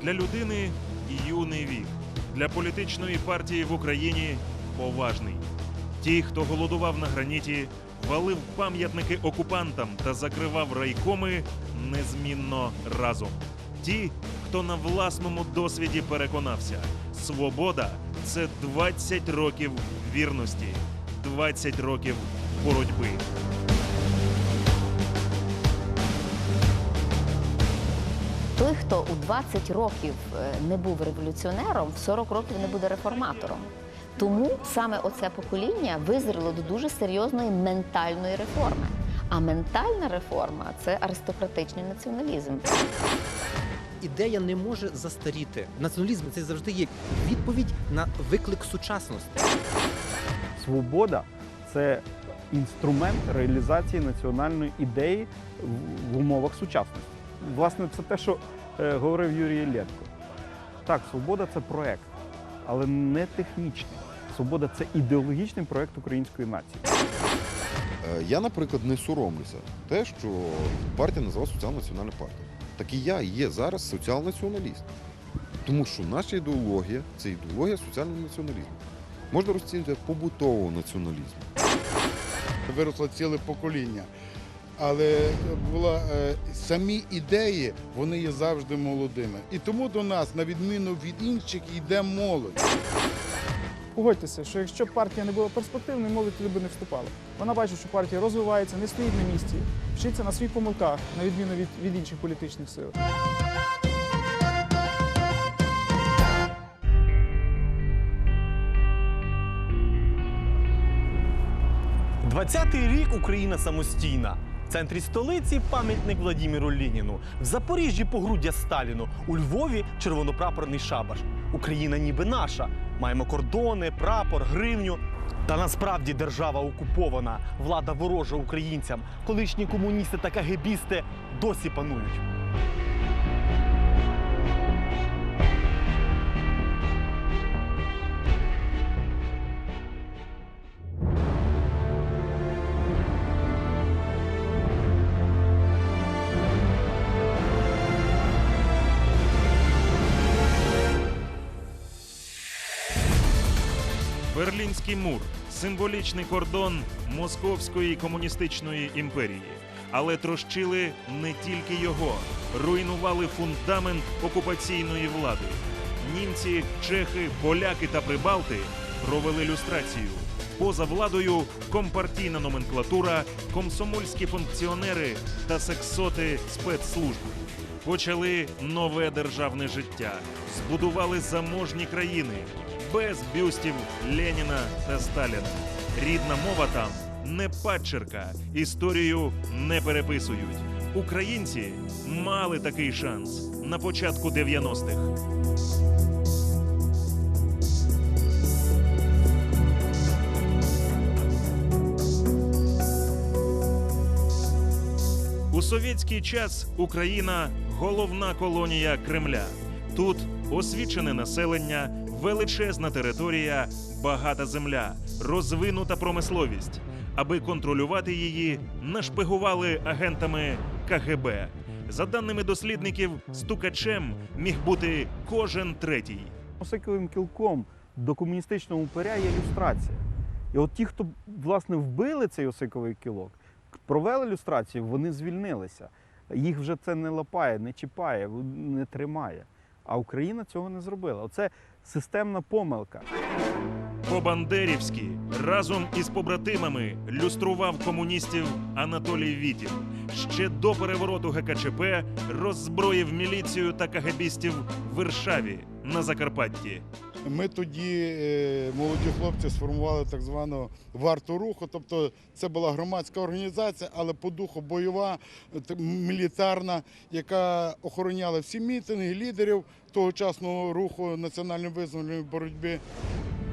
20 років. Для людини юний вік, для політичної партії в Україні поважний. Ті, хто голодував на граніті, валив пам'ятники окупантам та закривав райкоми незмінно разом. Ті, хто на власному досвіді переконався, свобода це 20 років вірності, 20 років боротьби. Той, хто у 20 років е, не був революціонером, в 40 років не буде реформатором. Тому саме оце покоління визріло до дуже серйозної ментальної реформи. А ментальна реформа це аристократичний націоналізм. Ідея не може застаріти. Націоналізм це завжди є відповідь на виклик сучасності. Свобода це інструмент реалізації національної ідеї в- умовах сучасності. Власне, це те, що говорив Юрій Іллєнко. Так, свобода це проект, але не технічний. Свобода це ідеологічний проект української нації. Е, Я, наприклад, не соромлюся те, що партія називала соціал-національна партія. Так і я є зараз соціал-націоналіст. Тому що наша ідеологія це ідеологія соціального націоналізму. Можна розцінити побутового націоналізму. виросло ціле покоління. Але була е, самі ідеї, вони є завжди молодими. І тому до нас, на відміну від інших, йде молодь. Погодьтеся, що якщо партія не була перспективною, молодь туди би не вступала. Вона бачить, що партія розвивається, не стоїть на місці, вчиться на своїх помилках, на відміну від, від інших політичних сил. 20-й рік Україна самостійна. Центрі столиці пам'ятник Владіміру Лініну. В Запоріжжі погруддя Сталіну. У Львові червонопрапорний шабаш. Україна ніби наша. Маємо кордони, прапор, гривню. Та насправді держава окупована, влада ворожа українцям. Колишні комуністи та кагебісти досі панують. Берлінський мур символічний кордон Московської комуністичної імперії. Але трощили не тільки його, руйнували фундамент окупаційної влади. Німці, чехи, поляки та прибалти провели люстрацію. Поза владою компартійна номенклатура, комсомольські функціонери та сексоти спецслужб. Почали нове державне життя, збудували заможні країни без бюстів Леніна та Сталіна. Рідна мова там не падчерка, історію не переписують. Українці мали такий шанс на початку 90-х. У совєтський час Україна головна колонія Кремля. Тут освічене населення, величезна територія, багата земля, розвинута промисловість. Аби контролювати її, нашпигували агентами КГБ. За даними дослідників, стукачем міг бути кожен третій. Осиковим кілком до комуністичного упиря є люстрація. І от ті, хто власне вбили цей осиковий кілок, провели люстрацію, вони звільнилися. Їх вже це не лапає, не чіпає, не тримає. А Україна цього не зробила. Оце системна помилка. По-бандерівськи разом із побратимами люстрував комуністів Анатолій Вітів. Ще до перевороту ГКЧП роззброїв міліцію та кагебістів в Варшаві на Закарпатті. Ми тоді, е, молоді хлопці, сформували так звану варту руху. Тобто це була громадська організація, але по духу бойова, мілітарна, яка охороняла всі мітинги лідерів тогочасного руху національно визвольної боротьби.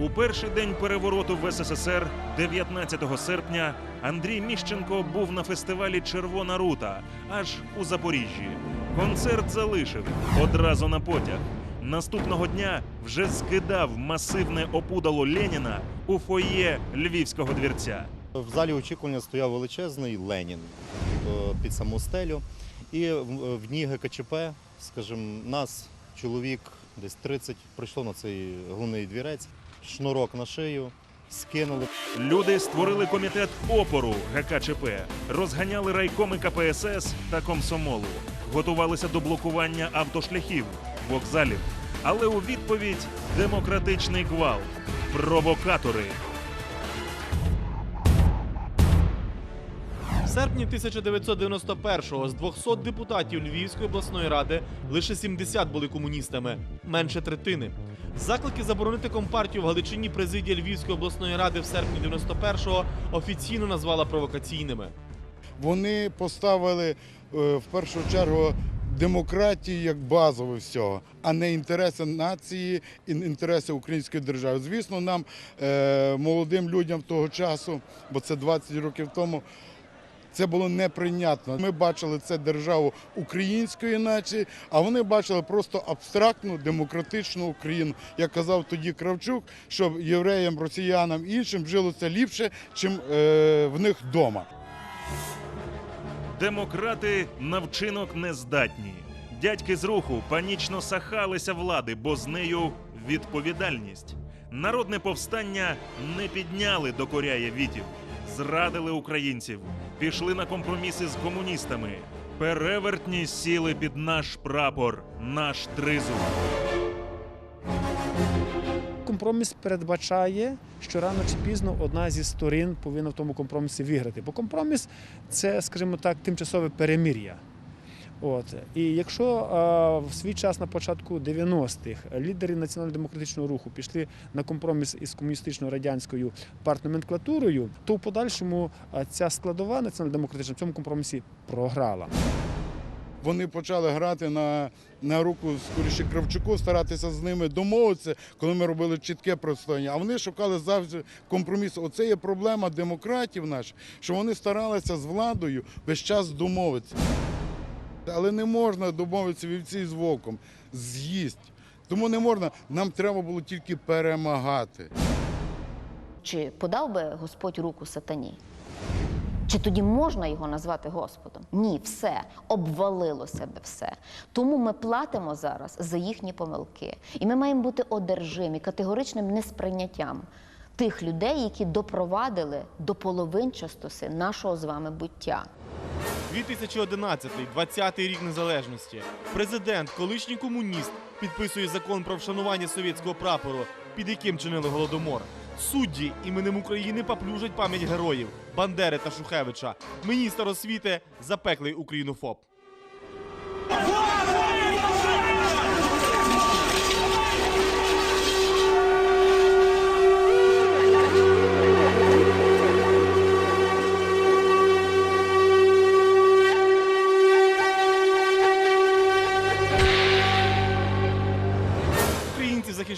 У перший день перевороту в СССР, 19 серпня, Андрій Міщенко був на фестивалі Червона рута аж у Запоріжжі. Концерт залишив одразу на потяг. Наступного дня вже скидав масивне опудало Леніна у фоє львівського двірця. В залі очікування стояв величезний Ленін е, під саму стелю. І в в дні ГКЧП, скажімо, нас, чоловік, десь 30, прийшло на цей головний двірець, шнурок на шию, скинули. Люди створили комітет опору ГКЧП, розганяли райкоми КПСС та комсомолу, готувалися до блокування автошляхів, вокзалів. Але у відповідь демократичний гвалт, провокатори. В серпні 1991-го з 200 депутатів Львівської обласної ради лише 70 були комуністами, менше третини. Заклики заборонити компартію в Галичині президія Львівської обласної ради в серпні 91-го офіційно назвала провокаційними. Вони поставили е, в першу чергу демократію як базове всього, а не інтереси нації і інтереси української держави. Звісно, нам, е, молодим людям того часу, бо це 20 років тому. Це було неприйнятно. Ми бачили це державу української нації, а вони бачили просто абстрактну демократичну Україну. Як казав тоді Кравчук, що євреям, росіянам і іншим жилося ліпше, чим е, в них вдома. Демократи на вчинок не здатні. Дядьки з руху панічно сахалися влади, бо з нею відповідальність. Народне повстання не підняли до коряє вітів, зрадили українців, пішли на компроміси з комуністами. Перевертні сіли під наш прапор, наш тризуб. Компроміс передбачає, що рано чи пізно одна зі сторін повинна в тому компромісі виграти. Бо компроміс це, скажімо так, тимчасове перемир'я. От. І якщо а, в свій час на початку 90-х лідери національно-демократичного руху пішли на компроміс із комуністичною радянською партноменклатурою, то в подальшому ця складова національно-демократична в цьому компромісі програла. Вони почали грати на, на руку скоріше Кравчуку, старатися з ними домовитися, коли ми робили чітке простояння. А вони шукали завжди компроміс. Оце є проблема демократів наших, що вони старалися з владою весь час домовитися. Але не можна домовитися вівці з вовком, з'їсть. Тому не можна, нам треба було тільки перемагати. Чи подав би Господь руку сатані? Чи тоді можна його назвати Господом? Ні, все обвалило себе все. Тому ми платимо зараз за їхні помилки. І ми маємо бути одержимі категоричним несприйняттям тих людей, які допровадили до половинчастості нашого з вами буття. 2011 20-й рік незалежності. Президент, колишній комуніст, підписує закон про вшанування совєтського прапору, під яким чинили голодомор. Судді іменем України поплюжать пам'ять героїв Бандери та Шухевича. Міністр освіти запеклий українофоб.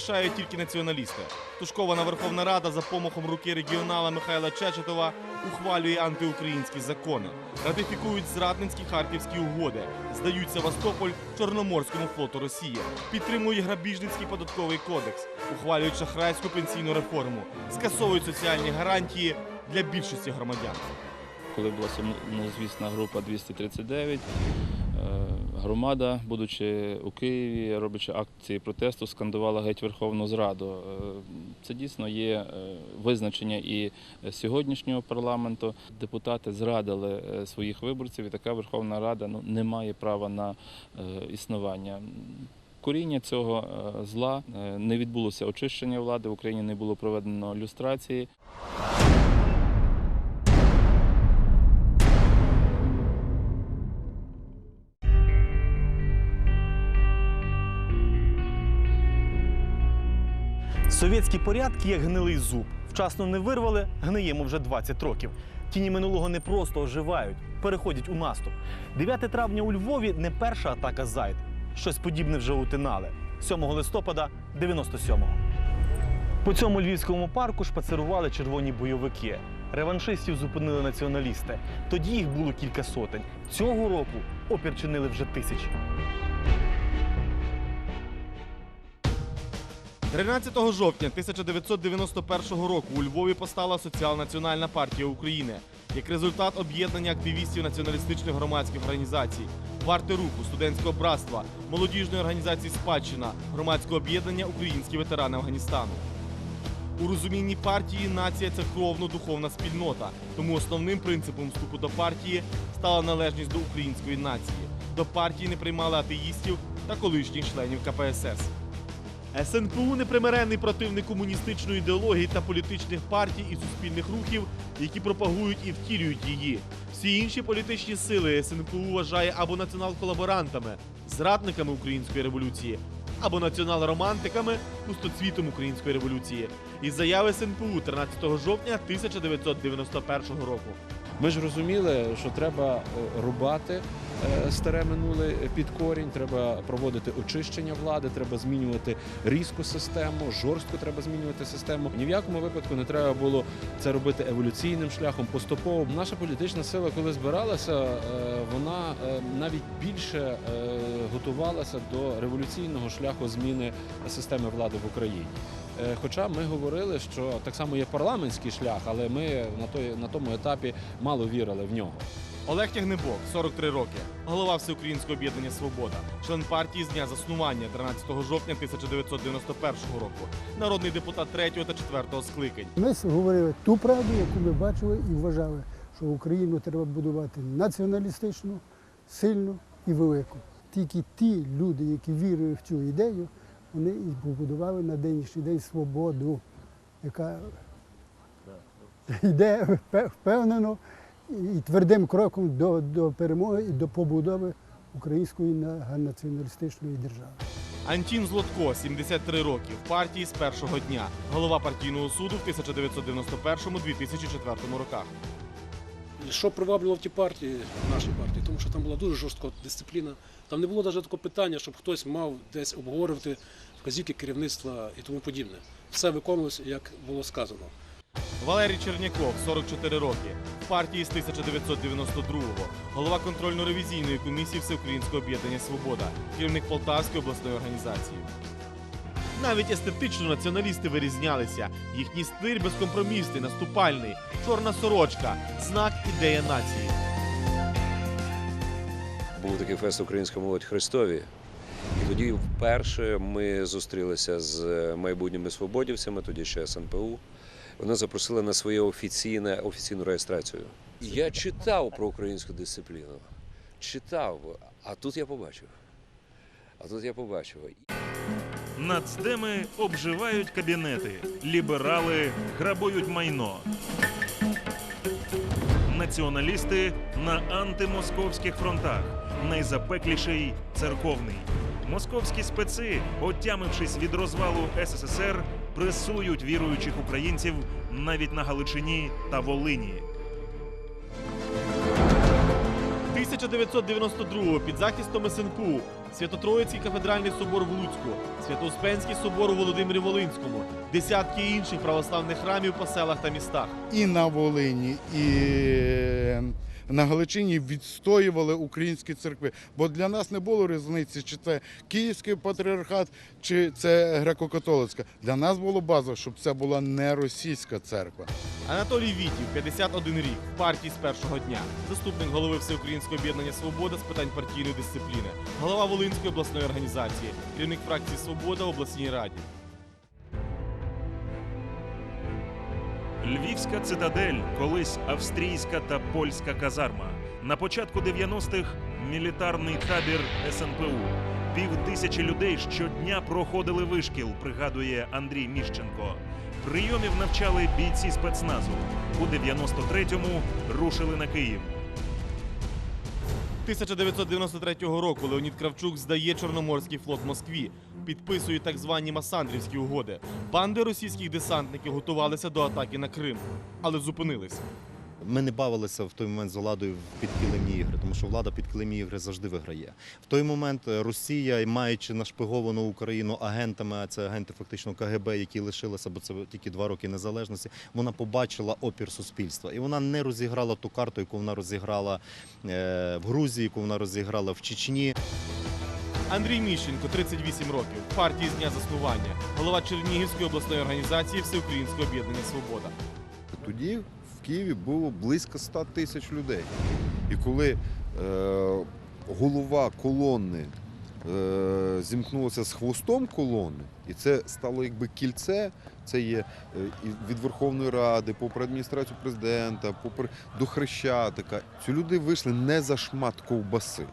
Захищають тільки націоналісти. Тушкована Верховна Рада за помахом руки регіонала Михайла Чечетова ухвалює антиукраїнські закони, ратифікують зрадницькі харківські угоди, здають Севастополь Чорноморському флоту Росії, підтримують грабіжницький податковий кодекс, ухвалюють шахрайську пенсійну реформу, скасовують соціальні гарантії для більшості громадян. коли була сумнозвісна група 239, е, громада, будучи у Києві, роблячи акції протесту, скандувала геть Верховну Зраду. Е, Це дійсно є е, визначення і сьогоднішнього парламенту. Депутати зрадили е, своїх виборців, і така Верховна Рада ну, не має права на існування. Коріння цього зла не відбулося очищення влади, в Україні не було проведено люстрації. Совєтські порядки як гнилий зуб. Вчасно не вирвали, гниємо вже 20 років. Тіні минулого не просто оживають, переходять у наступ. 9 травня у Львові не перша атака зайд. Щось подібне вже утинали. 7 листопада 97-го. По цьому львівському парку шпацирували червоні бойовики. Реваншистів зупинили націоналісти. Тоді їх було кілька сотень. Цього року опір чинили вже тисячі. 13 жовтня 1991 року у Львові постала Соціал-національна партія України як результат об'єднання активістів націоналістичних громадських організацій. варти руху, студентського братства, молодіжної організації Спадщина, громадського об'єднання Українські ветерани Афганістану. У розумінні партії нація це кровно-духовна спільнота. Тому основним принципом вступу до партії стала належність до української нації. До партії не приймали атеїстів та колишніх членів КПСС. СНПУ непримиренний противник комуністичної ідеології та політичних партій і суспільних рухів, які пропагують і втілюють її. Всі інші політичні сили СНПУ вважає або націонал-колаборантами, зрадниками української революції, або націонал-романтиками, пустоцвітом української революції. Із заяви СНПУ 13 жовтня 1991 року. Ми ж розуміли, що треба е, рубати е, старе минуле під корінь, треба проводити очищення влади, треба змінювати різку систему, жорстко треба змінювати систему. Ні в якому випадку не треба було це робити еволюційним шляхом, поступово. Наша політична сила, коли збиралася, е, вона навіть більше готувалася до революційного шляху зміни системи влади в Україні. Е, Хоча ми говорили, що так само є парламентський шлях, але ми на той на тому етапі мало вірили в нього. Олег Тягнебок, 43 роки, голова Всеукраїнського об'єднання Свобода, член партії з дня заснування 13 жовтня 1991 року, народний депутат 3 та 4 скликань. Ми говорили ту правду, яку ми бачили і вважали, що Україну треба будувати націоналістичну, сильну і велику. Тільки ті люди, які вірили в цю ідею, вони і побудували на нинішній день свободу, яка йде впевнено і твердим кроком до, до перемоги і до побудови української націоналістичної держави. Антін Злотко, 73 роки, в партії з першого дня, голова партійного суду в 1991-2004 роках. Що приваблювало в ті партії, наші партії, тому що там була дуже жорстка дисципліна. Там не було навіть такого питання, щоб хтось мав десь обговорювати вказівки керівництва і тому подібне. Все виконувалося, як було сказано. Валерій Черняков, 44 роки, в партії з 1992-го, голова контрольно-ревізійної комісії Всеукраїнського об'єднання Свобода, керівник Полтавської обласної організації. Навіть естетично націоналісти вирізнялися. Їхній стиль безкомпромісний, наступальний, чорна сорочка, знак ідея нації. Був такий фест Українська молодь Христові. І тоді вперше ми зустрілися з майбутніми свободівцями, тоді ще СНПУ. Вони запросили на своє офіційне офіційну реєстрацію. Я читав про українську дисципліну. Читав, а тут я побачив. А тут я побачив. Нацдеми обживають кабінети, ліберали грабують майно. Націоналісти на антимосковських фронтах. Найзапекліший церковний. Московські специ, отямившись від розвалу СССР, пресують віруючих українців навіть на Галичині та Волині. 1992-го під захистом СНКУ, Свято-Троїцький кафедральний собор в Луцьку, Свято-Успенський собор у Володимирі Волинському, десятки інших православних храмів по селах та містах. і на Волині, і на Галичині відстоювали українські церкви. Бо для нас не було різниці, чи це Київський патріархат, чи це греко-католицька. Для нас було базово, щоб це була не російська церква. Анатолій Вітів, 51 рік, в партії з першого дня, заступник голови Всеукраїнського об'єднання Свобода з питань партійної дисципліни, голова Волинської обласної організації, керівник фракції Свобода в обласній раді. Львівська цитадель, колись австрійська та польська казарма. На початку 90-х мілітарний табір СНПУ. Пів тисячі людей щодня проходили вишкіл, пригадує Андрій Міщенко. Прийомів навчали бійці спецназу. У 93-му рушили на Київ. 1993 року Леонід Кравчук здає Чорноморський флот Москві, підписує так звані Масандрівські угоди. Банди російських десантників готувалися до атаки на Крим, але зупинилися. Ми не бавилися в той момент з владою в підкилимні ігри, тому що влада підкилимні ігри завжди виграє. В той момент е, Росія, маючи нашпиговану Україну агентами, а це агенти фактично КГБ, які лишилися, бо це тільки два роки незалежності, вона побачила опір суспільства. І вона не розіграла ту карту, яку вона розіграла е, в Грузії, яку вона розіграла в Чечні. Андрій Міщенко, 38 років, партії з дня заснування, голова Чернігівської обласної організації Всеукраїнського об'єднання Свобода. Тоді Києві було близько 100 тисяч людей. І коли е, голова колони е, зімкнулася з хвостом колони, і це стало якби кільце. Це є е, від Верховної Ради, попри адміністрацію президента, попри до Хрещатика. Ці люди вийшли не за шмат ковбаси.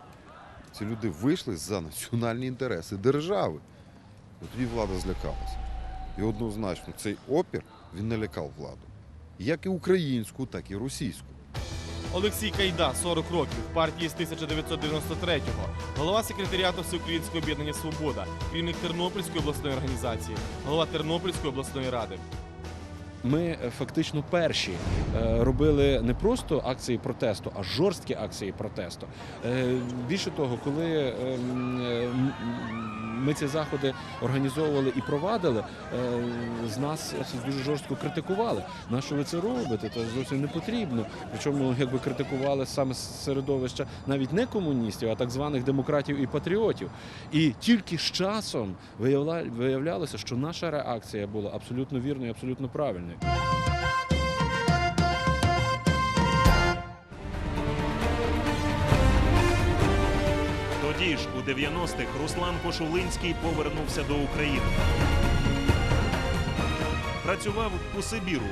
Ці люди вийшли за національні інтереси держави. І тоді влада злякалася. І однозначно цей опір він не владу. Як і українську, так і російську. Олексій Кайда, 40 років, партії з 1993-го, голова секретаріату Всеукраїнського об'єднання Свобода, керівник Тернопільської обласної організації, голова Тернопільської обласної ради. Ми е, фактично перші е, робили не просто акції протесту, а жорсткі акції протесту. Е, Більше того, коли е, м, е, м, ми ці заходи організовували і провадили, е, з нас дуже жорстко критикували. На що ви це робите? Це зовсім не потрібно. Причому якби критикували саме з середовища навіть не комуністів, а так званих демократів і патріотів. І тільки з часом виявля- виявлялося, що наша реакція була абсолютно вірною, абсолютно правильною. 90-х, Руслан Кошулинський повернувся до України. Працював у Сибіру